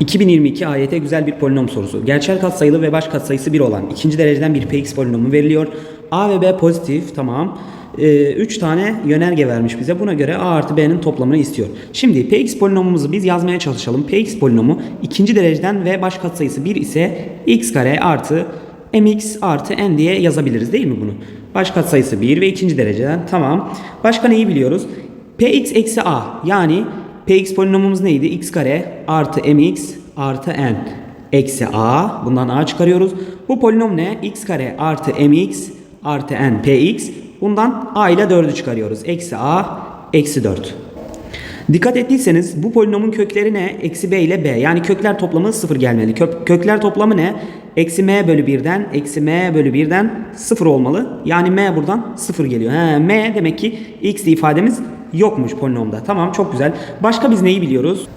2022 AYT güzel bir polinom sorusu. Gerçel katsayılı ve baş katsayısı 1 olan ikinci dereceden bir px polinomu veriliyor. A ve B pozitif tamam. 3 tane yönerge vermiş bize. Buna göre A artı B'nin toplamını istiyor. Şimdi px polinomumuzu biz yazmaya çalışalım. px polinomu ikinci dereceden ve baş katsayısı 1 ise x kare artı mx artı n diye yazabiliriz değil mi bunu? Baş katsayısı 1 ve ikinci dereceden tamam. Başka neyi biliyoruz? px eksi a yani px polinomumuz neydi? x kare artı mx artı n eksi a. Bundan a çıkarıyoruz. Bu polinom ne? x kare artı mx artı n px. Bundan a ile 4'ü çıkarıyoruz. Eksi a eksi 4. Dikkat ettiyseniz bu polinomun kökleri ne? Eksi b ile b. Yani kökler toplamı 0 gelmeli. Kö- kökler toplamı ne? Eksi m bölü 1'den eksi m bölü 1'den 0 olmalı. Yani m buradan 0 geliyor. He, m demek ki x ifademiz yokmuş polinomda. Tamam çok güzel. Başka biz neyi biliyoruz?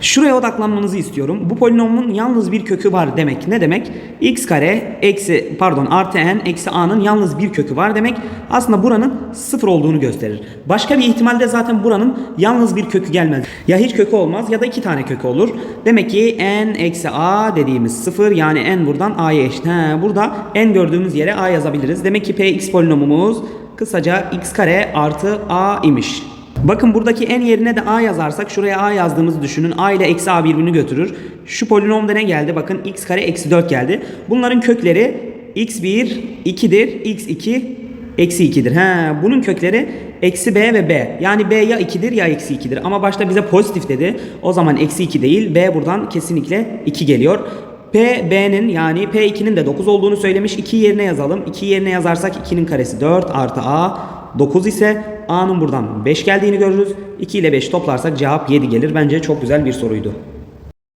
Şuraya odaklanmanızı istiyorum. Bu polinomun yalnız bir kökü var demek. Ne demek? x kare eksi pardon artı n eksi a'nın yalnız bir kökü var demek. Aslında buranın sıfır olduğunu gösterir. Başka bir ihtimalde zaten buranın yalnız bir kökü gelmez. Ya hiç kökü olmaz ya da iki tane kökü olur. Demek ki n eksi a dediğimiz sıfır yani n buradan a'ya eşit. He, burada n gördüğümüz yere a yazabiliriz. Demek ki px polinomumuz kısaca x kare artı a imiş. Bakın buradaki n yerine de a yazarsak şuraya a yazdığımızı düşünün. a ile eksi a birbirini götürür. Şu polinomda ne geldi? Bakın x kare eksi 4 geldi. Bunların kökleri x1 2'dir. x2 eksi 2'dir. He, bunun kökleri eksi b ve b. Yani b ya 2'dir ya eksi 2'dir. Ama başta bize pozitif dedi. O zaman eksi 2 değil. b buradan kesinlikle 2 geliyor. P, B'nin yani P2'nin de 9 olduğunu söylemiş. 2 yerine yazalım. 2 yerine yazarsak 2'nin karesi 4 artı A 9 ise A'nın buradan 5 geldiğini görürüz. 2 ile 5 toplarsak cevap 7 gelir. Bence çok güzel bir soruydu.